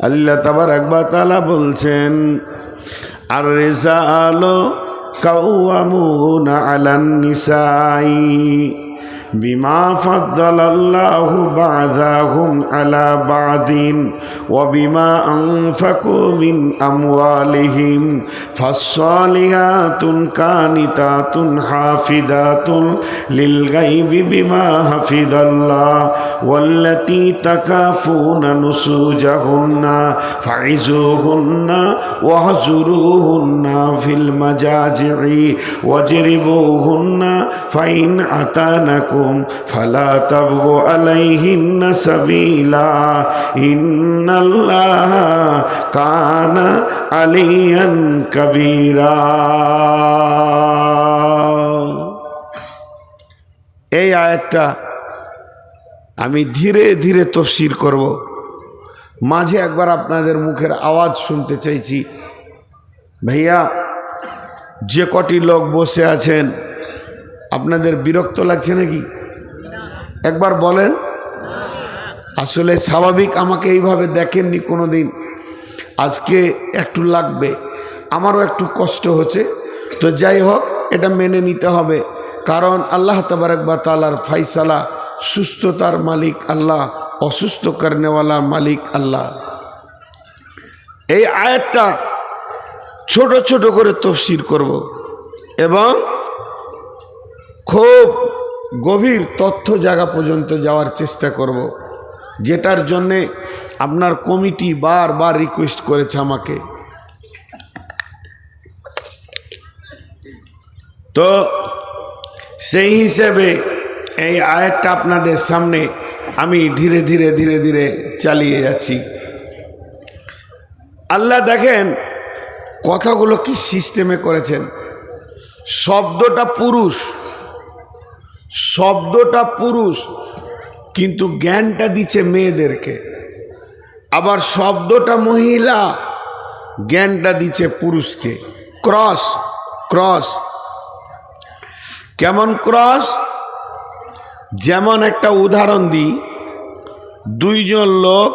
আল্লাহ তাবার একবার তালা বলছেন আর রেজা আলো কাউয়ামুন আলান নিসাই। বিমা ফাদ্দাল আল্লাহ বাযাহুম আলা বাদিন ওয়া বিমা আনফাকু মিন আমওয়ালিহিম ফাসসালিহাতুন কানিতাতুন হাফিদাতুন লিল গায়বি বিমা হাফিদাল্লাহ ওয়াল্লাতী তাকাফুনা নুসুজাহুন্না ফাইজুহুন্না ওয়াহজুরুহুন্না ফিল মাজাজি'i ওয়াজরিবুহুন্না ফাইন আতানাকুম ফালা তাবগু আলাইহিন্না সাবিলা ইন্নাল্লাহা কানা আলিয়ান কবীরা এই আয়াতটা আমি ধীরে ধীরে তফসির করব। মাঝে একবার আপনাদের মুখের আওয়াজ শুনতে চাইছি। ভাইয়া, যে কটি লোক বসে আছেন আপনাদের বিরক্ত লাগছে নাকি? একবার বলেন। আসলে স্বাভাবিক আমাকে এইভাবে দেখেননি কোনো দিন আজকে একটু লাগবে, আমারও একটু কষ্ট হচ্ছে। তো যাই হোক, এটা মেনে নিতে হবে। কারণ আল্লাহ তবরকবা তালার ফাইসালা সুস্থতার মালিক আল্লাহ, অসুস্থ করনেওয়ালা মালিক আল্লাহ। এই আয়াতটা ছোট ছোট করে তফসির করব। এবং খুব গভীর তথ্য জায়গা পর্যন্ত যাওয়ার চেষ্টা করব, যেটার জন্যে আপনার কমিটি বারবার রিকোয়েস্ট করেছে আমাকে। তো সেই হিসেবে এই আয়াতটা আপনাদের সামনে আমি ধীরে ধীরে ধীরে ধীরে চালিয়ে যাচ্ছি। আল্লাহ দেখেন কথাগুলো কি সিস্টেমে করেছেন। শব্দটা পুরুষ। শব্দটা পুরুষ, কিন্তু জ্ঞানটা দিচ্ছে মেয়েদেরকে। আবার শব্দটা মহিলা, জ্ঞানটা দিচ্ছে পুরুষকে। Cross cross. কেমন ক্রস? যেমন একটা উদাহরণ দিই, দুইজন লোক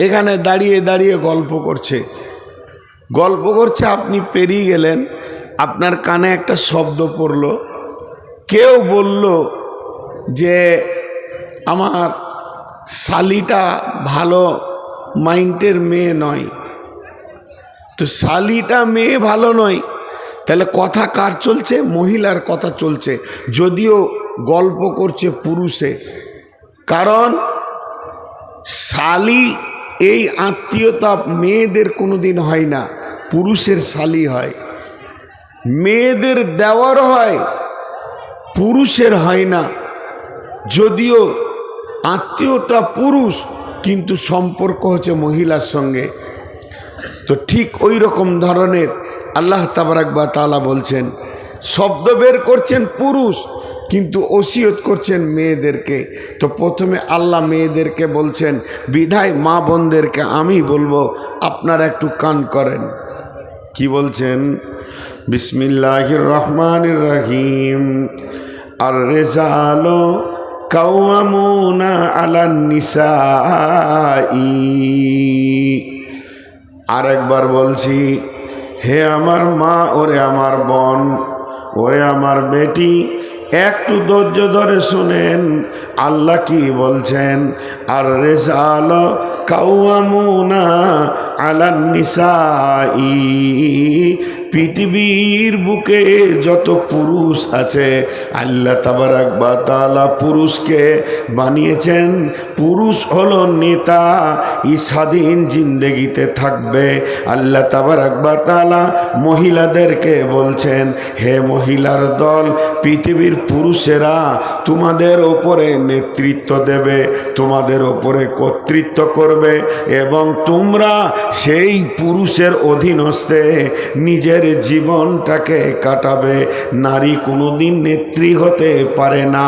এখানে দাঁড়িয়ে দাঁড়িয়ে গল্প করছে। গল্প করছে, আপনি পেরিয়ে গেলেন, আপনার কানে একটা শব্দ পড়ল। কেউ বলল যে আমার শালিটা ভালো মাইন্ডের মেয়ে নয়। তো শালিটা মেয়ে ভালো নয়। তাহলে কথা কার চলছে? মহিলার কথা চলছে। যদিও গল্প করছে পুরুষে। কারণ শালি এই আত্মীয়তা মেয়েদের কোনো দিন হয় না। পুরুষের শালি হয়। মেয়েদের দেওয়ার হয়। পুরুষের হয় না। যদিও আত্মীয়টা পুরুষ, কিন্তু সম্পর্ক হচ্ছে মহিলার সঙ্গে। তো ঠিক ওই রকম ধরনের আল্লাহ তাবারাকবা তালা বলছেন, শব্দ বের করছেন পুরুষ, কিন্তু ওসিয়ত করছেন মেয়েদেরকে। তো প্রথমে আল্লাহ মেয়েদেরকে বলছেন, বিধায় মা বোনদেরকে আমি বলব, আপনারা একটু কান করেন। কি বলছেন? বিসমিল্লাহির রহমানির রহিম। আর রেজালো আলান নিসাই। আর একবার বলছি, হে আমার মা, ওরে আমার বোন, ওরে আমার বেটি, একটু ধৈর্য ধরে শুনেন, আল্লাহ কি বলছেন? আর রেজাল কাউয়ামুনা আলান নিসাই। পৃথিবীর বুকে যত পুরুষ আছে, আল্লাহ তাবারাক তালা পুরুষকে বানিয়েছেন। পুরুষ হলো নেতা, ই স্বাধীন জিন্দেগিতে থাকবে। আল্লাহ তালা মহিলাদেরকে বলছেন, হে মহিলার দল, পৃথিবীর পুরুষেরা তোমাদের ওপরে নেতৃত্ব দেবে, তোমাদের ওপরে কর্তৃত্ব করবে এবং তোমরা সেই পুরুষের অধীনস্থে নিজের নিজেদের জীবনটাকে কাটাবে। নারী কোনোদিন নেত্রী হতে পারে না।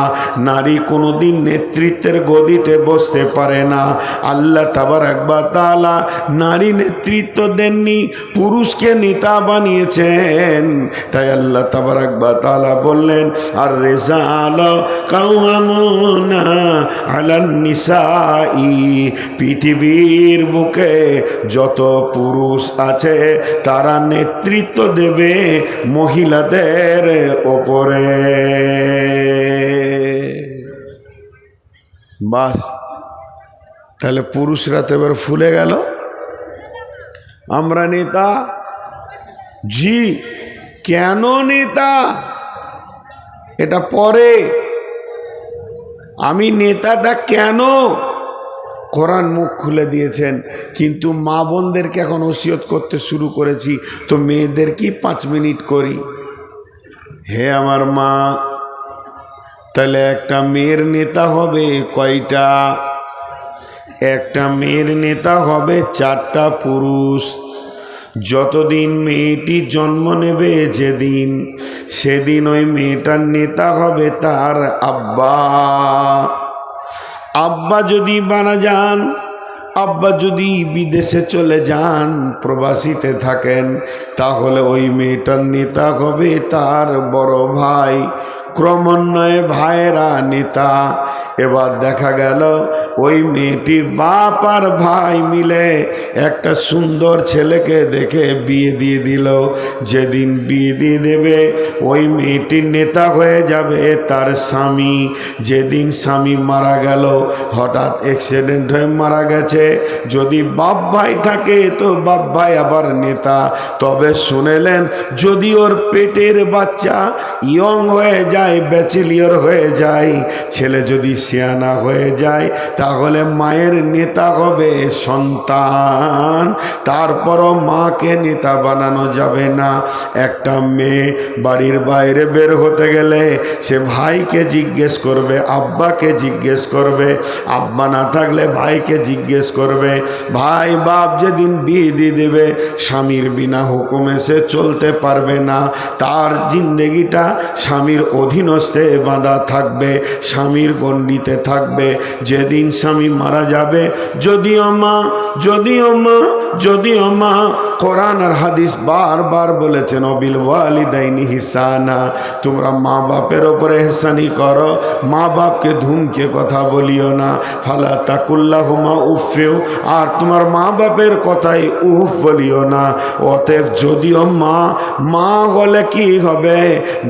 নারী কোনোদিন নেতৃত্বের গদিতে বসতে পারে না। আল্লাহ তাবার একবার তালা নারী নেতৃত্ব দেননি, পুরুষকে নেতা বানিয়েছেন। তাই আল্লাহ তাবার একবার তালা বললেন, আর রেজা আলো কাউনা পৃথিবীর বুকে যত পুরুষ আছে, তারা নেতৃত্ব দেবে মহিলাদের ওপরে। বাস, তাহলে পুরুষরা তো এবার ফুলে গেল। আমরা নেতা? জি, কেন নেতা? এটা পরে। আমি নেতাটা কেন? কোরআন মুখ খুলে দিয়েছেন, কিন্তু মা বোনদেরকে এখন ওসিয়ত করতে শুরু করেছি, তো মেয়েদের কি পাঁচ মিনিট করি? হে আমার মা, তাহলে একটা মেয়ের নেতা হবে কয়টা? একটা মেয়ের নেতা হবে চারটা পুরুষ। যতদিন মেয়েটি জন্ম নেবে যেদিন, সেদিন ওই মেয়েটার নেতা হবে তার আব্বা। আব্বা যদি মারা যান, আব্বা যদি বিদেশে চলে যান, প্রবাসীতে থাকেন, তাহলে ওই মেয়েটার নেতা হবে তার বড় ভাই। ক্রমান্বয়ে ভাইয়েরা নেতা। এবার দেখা গেল ওই মেয়েটির বাপ আর ভাই মিলে একটা সুন্দর ছেলেকে দেখে বিয়ে দিয়ে দিল। যেদিন বিয়ে দিয়ে দেবে, ওই মেয়েটির নেতা হয়ে যাবে তার স্বামী। যেদিন স্বামী মারা গেল, হঠাৎ অ্যাক্সিডেন্ট হয়ে মারা গেছে। যদি বাপ ভাই থাকে, তো বাপ ভাই আবার নেতা। তবে শুনেলেন, যদি ওর পেটের বাচ্চা ইয়ং হয়ে যায় ব্যাচেলিয়র হয়ে যায়, ছেলে যদি সিয়ানা হয়ে যায়, তাহলে মায়ের নেতা হবে সন্তান। তারপরও মাকে নেতা বানানো যাবে না। একটা মেয়ে বাড়ির বাইরে বের হতে গেলে সে ভাইকে জিজ্ঞেস করবে, আব্বাকে জিজ্ঞেস করবে, আব্বা না থাকলে ভাইকে জিজ্ঞেস করবে, ভাই, বাপ যেদিন বিয়ে দিয়ে দেবে, স্বামীর বিনা হুকুমে সে চলতে পারবে না। তার জিন্দেগিটা স্বামীর অধীনস্থে বাঁধা থাকবে, স্বামীর গণ্ডিতে থাকবে। যেদিন স্বামী মারা যাবে, যদিও মা যদিও মা যদিও মা, কোরআন আর হাদিস বারবার বলেছেন, অবিল ওয়ালি ওয়ালিদাইনি হিসানা। তোমরা মা বাপের ওপরে হেসানি করো মা বাপকে ধুমকে কথা বলিও না। ফালা তাকুল্লাহুমা উফেও আর তোমার মা বাপের কথাই উফ বলিও না। অতএব যদিও মা মা হলে কি হবে?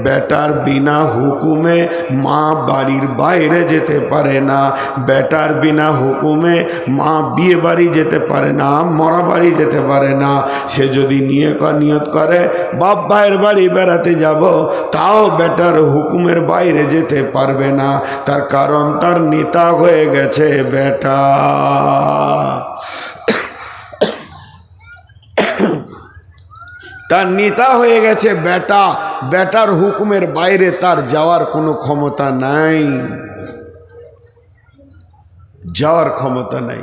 বেটার বিনা হুকুমে মা বাড়ির বাইরে যেতে পারে না। বেটার বিনা হুকুমে মা বিয়ে বাড়ি যেতে পারে না, মরা বাড়ি যেতে পারে না। সে যদি নিয়ে নিয়ত করে, বাপ ভাইয়ের বাড়ি বেড়াতে যাব, তাও বেটার হুকুমের বাইরে যেতে পারবে না। তার কারণ তার নেতা হয়ে গেছে বেটা। তার নেতা হয়ে গেছে বেটা। বেটার হুকুমের বাইরে তার যাওয়ার কোনো ক্ষমতা নাই। যাওয়ার ক্ষমতা নাই।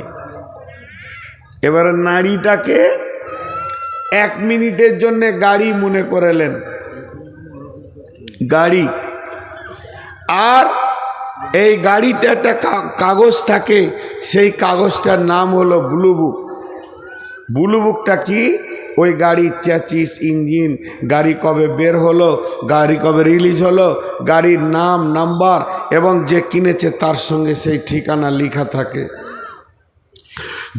এবারে নারীটাকে এক মিনিটের জন্য গাড়ি মনে করেলেন গাড়ি। আর এই গাড়িতে একটা কাগজ থাকে। সেই কাগজটার নাম হলো ব্লু বুক। ব্লু বুকটা কি? ওই গাড়ির চ্যাচিস ইঞ্জিন, গাড়ি কবে বের হলো, গাড়ি কবে রিলিজ হলো, গাড়ির নাম নাম্বার এবং যে কিনেছে তার সঙ্গে সেই ঠিকানা লেখা থাকে।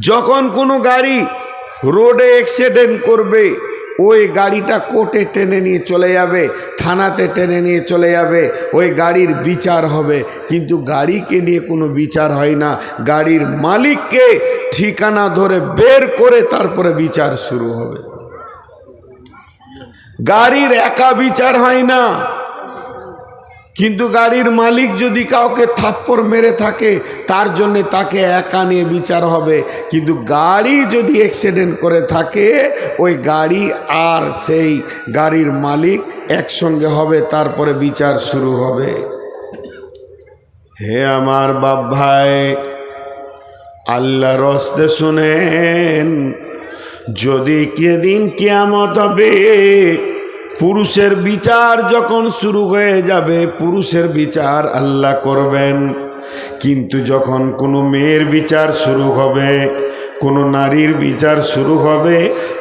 যখন কোনো গাড়ি রোডে অ্যাক্সিডেন্ট করবে ওই গাড়িটা কোর্টে টেনে নিয়ে চলে যাবে, থানাতে টেনে নিয়ে চলে যাবে, ওই গাড়ির বিচার হবে। কিন্তু গাড়িকে নিয়ে কোনো বিচার হয় না। গাড়ির মালিককে ঠিকানা ধরে বের করে তারপরে বিচার শুরু হবে। গাড়ির একা বিচার হয় না। কিন্তু গাড়ির মালিক যদি কাউকে থাপ্পড় মেরে থাকে, তার জন্য তাকে একা নিয়ে বিচার হবে। কিন্তু গাড়ি যদি অ্যাক্সিডেন্ট করে থাকে, ওই গাড়ি আর সেই গাড়ির মালিক একসঙ্গে হবে, তারপরে বিচার শুরু হবে। হে আমার বাপ ভাই আল্লাহ রস্তে শুনেন, যদি কেদিন কেয়ামত হবে পুরুষের বিচার যখন শুরু হয়ে যাবে, পুরুষের বিচার আল্লাহ করবেন। কিন্তু যখন কোনো মেয়ের বিচার শুরু হবে কোনো নারীর বিচার শুরু হবে,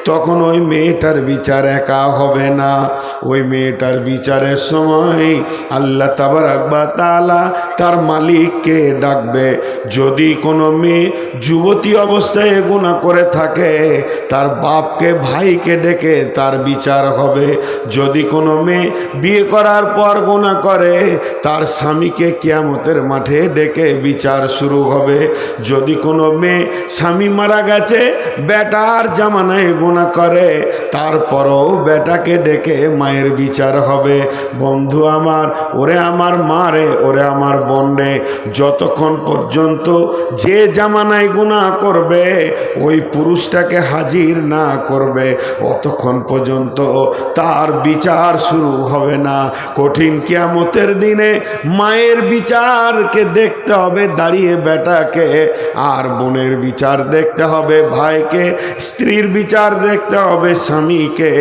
তখন ওই মেয়েটার বিচার একা হবে না। ওই মেয়েটার বিচারের সময় আল্লাহ তাবার আকবা তালা তার মালিককে ডাকবে। যদি কোনো মেয়ে যুবতী অবস্থায় গুণা করে থাকে, তার বাপকে, ভাইকে ডেকে তার বিচার হবে। যদি কোনো মেয়ে বিয়ে করার পর গুণা করে, তার স্বামীকে কিয়ামতের মাঠে ডেকে বিচার শুরু হবে। যদি কোনো মেয়ে স্বামী মারা গেছে, বেটার জামানায় গুণা করে। তারপরও বেটাকে ডেকে মায়ের বিচার হবে। বন্ধু আমার, ওরে আমার মা রে, ওরে আমার বোন রে, যতক্ষণ পর্যন্ত যে জামানায় গুণা করবে, ওই পুরুষটাকে হাজির না করবে, অতক্ষণ পর্যন্ত তার বিচার শুরু হবে না। কঠিন কিয়ামতের দিনে মায়ের বিচারকে দেখতে হবে, দাঁড়িয়ে বেটাকে আর বোনের বিচার দেখতে হবে ভাইকে, স্ত্রীর বিচার দেখতে হবে, স্বামীকে,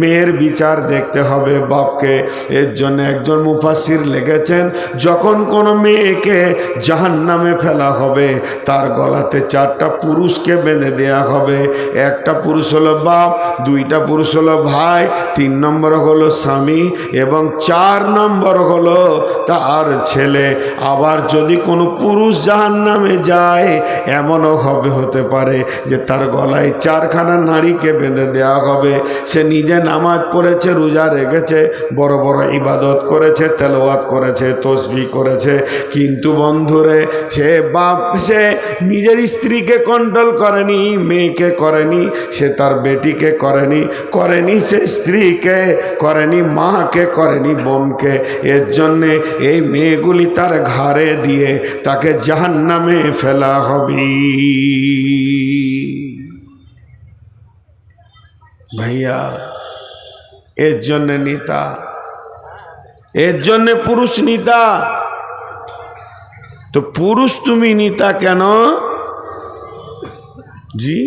মেয়ের বিচার দেখতে হবে বাপকে। এর জন্য একজন মুফাসির লেগেছেন যখন কোনো মেয়েকে জাহান নামে ফেলা হবে, তার গলাতে চারটা পুরুষকে বেঁধে দেয়া হবে। একটা পুরুষ হলো বাপ, দুইটা পুরুষ হলো ভাই, তিন নম্বর হলো স্বামী এবং চার নম্বর হলো তার ছেলে। আবার যদি কোনো পুরুষ জাহান নামে যায়, এমনও হবে, হতে পারে যে তার গলায় চারখানা নারীকে বেঁধে দেওয়া হবে। সে নিজে নামাজ পড়েছে, রোজা রেখেছে, বড় বড় ইবাদত করেছে, তেলাওয়াত করেছে, তসবি করেছে। কিন্তু বন্ধুরে, সে বাপ, সে নিজের স্ত্রীকে কন্ট্রোল করেনি, মেয়েকে করেনি, সে তার বেটিকে করেনি করেনি সে স্ত্রীকে, করেনি মাকে, করেনি বোনকে। এর জন্যে এই মেয়েগুলি তার ঘাড়ে দিয়ে তাকে জাহান নামে ফেলা হবে। ভাইয়া, এর জন্য নিতা, এর জন্য পুরুষ নিতা। তো পুরুষ তুমি নিতা কেন? জি,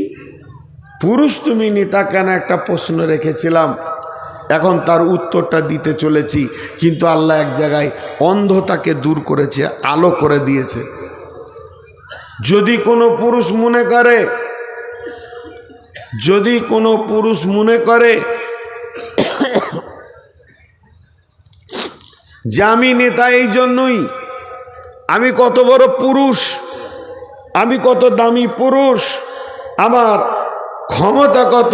পুরুষ তুমি নিতা কেন? একটা প্রশ্ন রেখেছিলাম। এখন তার উত্তরটা দিতে চলেছি, কিন্তু আল্লাহ এক জায়গায় অন্ধতাকে দূর করেছে, আলো করে দিয়েছে। যদি কোনো পুরুষ মনে করে, যদি কোনো পুরুষ মনে করে যে আমি নেতা এই জন্যই, আমি কত বড় পুরুষ, আমি কত দামি পুরুষ, আমার ক্ষমতা কত,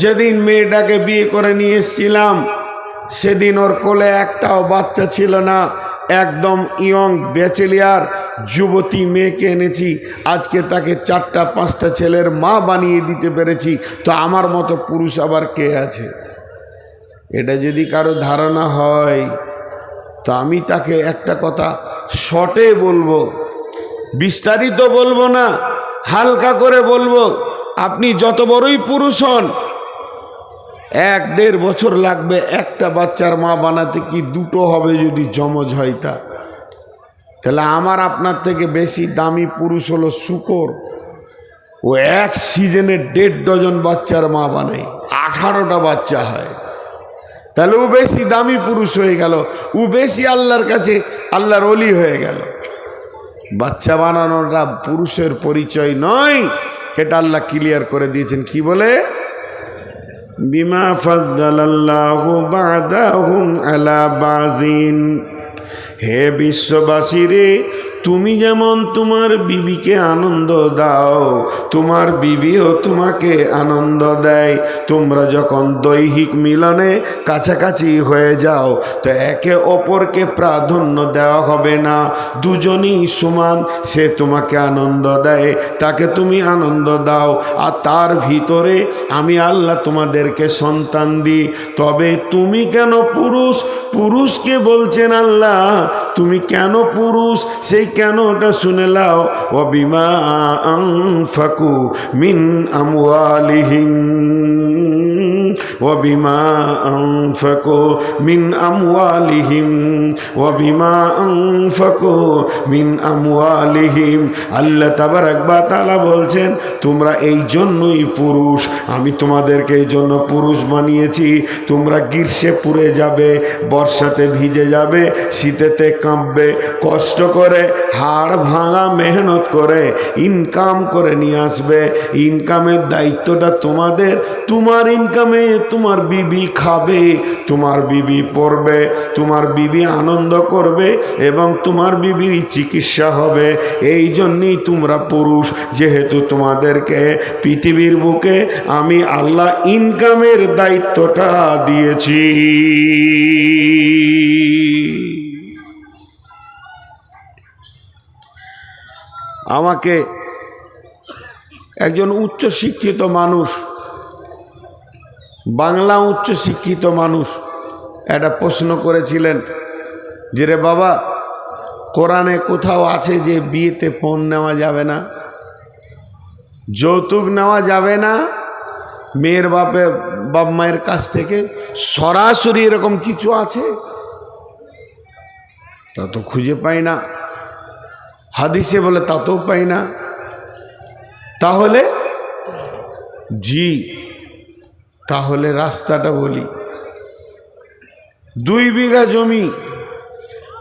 যেদিন মেয়েটাকে বিয়ে করে নিয়ে এসছিলাম, সেদিন ওর কোলে একটাও বাচ্চা ছিল না। একদম ইয়ং ব্যাচেলিয়ার যুবতী মেয়েকে এনেছি। আজকে তাকে চারটা, পাঁচটা ছেলের মা বানিয়ে দিতে পেরেছি। তো আমার মতো পুরুষ আবার কে আছে? এটা যদি কারও ধারণা হয়, তো আমি তাকে একটা কথা শর্টে বলব, বিস্তারিত বলব না, হালকা করে বলব, আপনি যত বড়ই পুরুষ হন এক দেড় বছর লাগবে একটা বাচ্চার মা বানাতে কি দুটো হবে যদি জমজ হয় তা? তাহলে আমার আপনার থেকে বেশি দামি পুরুষ হলো শুকর। ও এক সিজনে দেড় ডজন বাচ্চার মা বানায়, আঠারোটা বাচ্চা হয়। তাহলে ও বেশি দামি পুরুষ হয়ে গেল, ও বেশি আল্লাহর কাছে, আল্লাহর অলি হয়ে গেল। বাচ্চা বানানোটা পুরুষের পরিচয় নয়, এটা আল্লাহ ক্লিয়ার করে দিয়েছেন। কি বলে? বিমা ফদ্দালাল্লাহু বাদাহুম আলা বাজিন। হে বিশ্ববাসী রে তুমি যেমন তোমার বিবিকে আনন্দ দাও, তোমার বিবিও তোমাকে আনন্দ দেয়। তোমরা যখন দৈহিক মিলনে কাছাকাছি হয়ে যাও, তো একে অপরকে প্রাধান্য দেওয়া হবে না। দুজনই সমান, সে তোমাকে আনন্দ দেয়, তাকে তুমি আনন্দ দাও। আর তার ভিতরে আমি আল্লাহ তোমাদেরকে সন্তান দিই। তবে তুমি কেন পুরুষ? পুরুষকে বলছেন আল্লাহ, তুমি কেন পুরুষ? সেই কেন ওটা শুনে লাও ও বিমা ফাকু মিন আমওয়ালিহিম وبما أنفقوا من أموالهم وبما أنفقوا من أموالهم আল্লাহ তাবারাক বা তাআলা বলছেন তোমরা এই জন্যই পুরুষ আমি তোমাদেরকে এই জন্য পুরুষ বানিয়েছি তোমরা গ্রীষ্মে পুড়ে যাবে বর্ষাতে ভিজে যাবে শীতেতে কাঁপবে কষ্ট করে হাড় ভাঙা মেহনত করে ইনকাম করে নিয়ে আসবে। ইনকামের দায়িত্বটা তোমাদের। তোমার ইনকামে তোমার বিবি খাবে, তোমার বিবি পড়বে, তোমার বিবি আনন্দ করবে এবং তোমার বিবির চিকিৎসা হবে। এই জন্যই তোমরা পুরুষ, যেহেতু তোমাদেরকে পৃথিবীর বুকে আমি আল্লাহ ইনকামের দায়িত্বটা দিয়েছি। আমাকে একজন উচ্চ শিক্ষিত মানুষ, বাংলা উচ্চ শিক্ষিত মানুষ একটা প্রশ্ন করেছিলেন যে রে বাবা, কোরআনে কোথাও আছে যে বিয়েতে পণ নেওয়া যাবে না? যৌতুক নেওয়া যাবে না? মেয়ের বাপে, বাপ মায়ের কাছ থেকে সরাসরি এরকম কিছু আছে? তা তো খুঁজে পাই না। হাদিসে বলে তাতেও পাই না। তাহলে, জি, তাহলে রাস্তাটা বলি। দুই বিঘা জমি,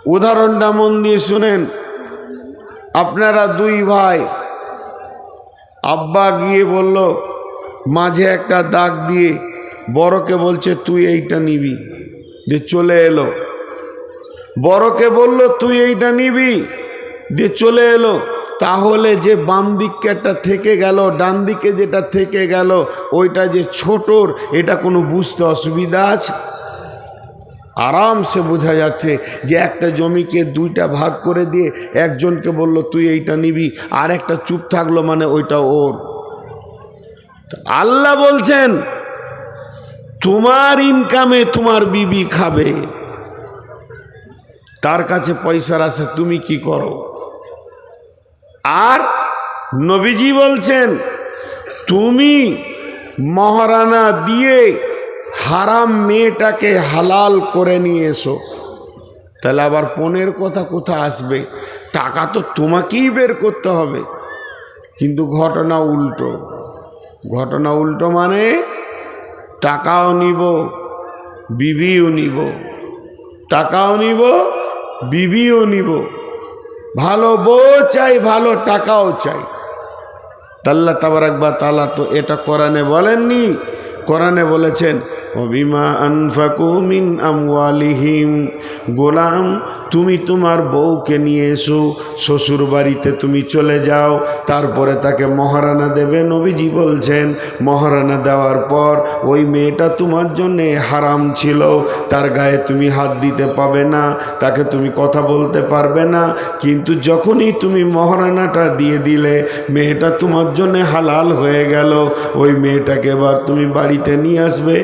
উদাহরণটা মন দিয়ে শুনেন। আপনারা দুই ভাই, আব্বা গিয়ে বলল, মাঝে একটা দাগ দিয়ে বড়কে বলছে, তুই এইটা নিবি। দিয়ে চলে এলো। বড়কে বলল, তুই এইটা নিবি? দিয়ে চলে এলো। তাহলে যে বাম দিকটা থেকে গেল, ডান দিকে যেটা থেকে গেল, ওইটা যে ছোটর, এটা কোনো বুঝতে অসুবিধা আছে? আরামসে বোঝা যাচ্ছে যে একটা জমিকে দুইটা ভাগ করে দিয়ে একজনকে বলল, তুই এইটা নিবি। আর একটা চুপ থাকল মানে ওইটা ওর। আল্লাহ বলছেন, তোমার ইনকামে তোমার বিবি খাবে। তার কাছে পয়সার আছে তুমি কি করো? আর নবীজি বলছেন, তুমি মহারানা দিয়ে হারাম মেয়েটাকে হালাল করে নিয়ে এসো। তাহলে আবার পনেরো কথা কোথা আসবে? টাকা তো তোমাকেই বের করতে হবে। কিন্তু ঘটনা উল্টো। ঘটনা উল্টো মানে টাকাও নিব, বিবিও নিব। টাকাও নিব, বিবিও নিব। ভালো বউ চাই, ভালো টাকাও চাই। তাল্লা তাবারাকবা তালা তো এটা কোরআনে বলেননি। কোরআনে বলেছেন অবিমা আনফাকু মিন আমওয়ালিহিম। গোলাম, তুমি তোমার বউকে নিয়ে এসো শ্বশুর বাড়িতে তুমি চলে যাও, তারপরে তাকে মহারানা দেবে। নবীজি বলছেন, মহারানা দেওয়ার পর ওই মেয়েটা তোমার জন্যে হারাম ছিল, তার গায়ে তুমি হাত দিতে পাবে না, তাকে তুমি কথা বলতে পারবে না, কিন্তু যখনই তুমি মহারানাটা দিয়ে দিলে, মেয়েটা তোমার জন্যে হালাল হয়ে গেল। ওই মেয়েটাকে এবার তুমি বাড়িতে নিয়ে আসবে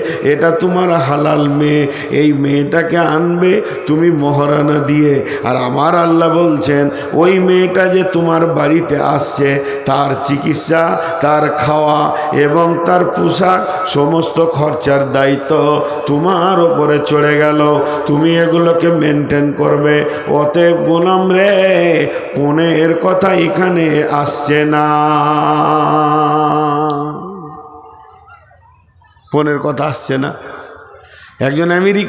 তোমার হালাল মেয়ে। এই মেয়েটাকে আনবে তুমি মহারানা দিয়ে। আর আমার আল্লাহ বলছেন, ওই মেয়েটা যে তোমার বাড়িতে আসছে, তার চিকিৎসা, তার খাওয়া এবং তার পোশাক সমস্ত খরচার দায়িত্ব তোমার ওপরে চড়ে গেল। তুমি এগুলোকে মেনটেন করবে। অতএব গোলাম রে পনেরো কথা এখানে আসছে না। ফোনের কথা আসছে না। একজন আমেরিকা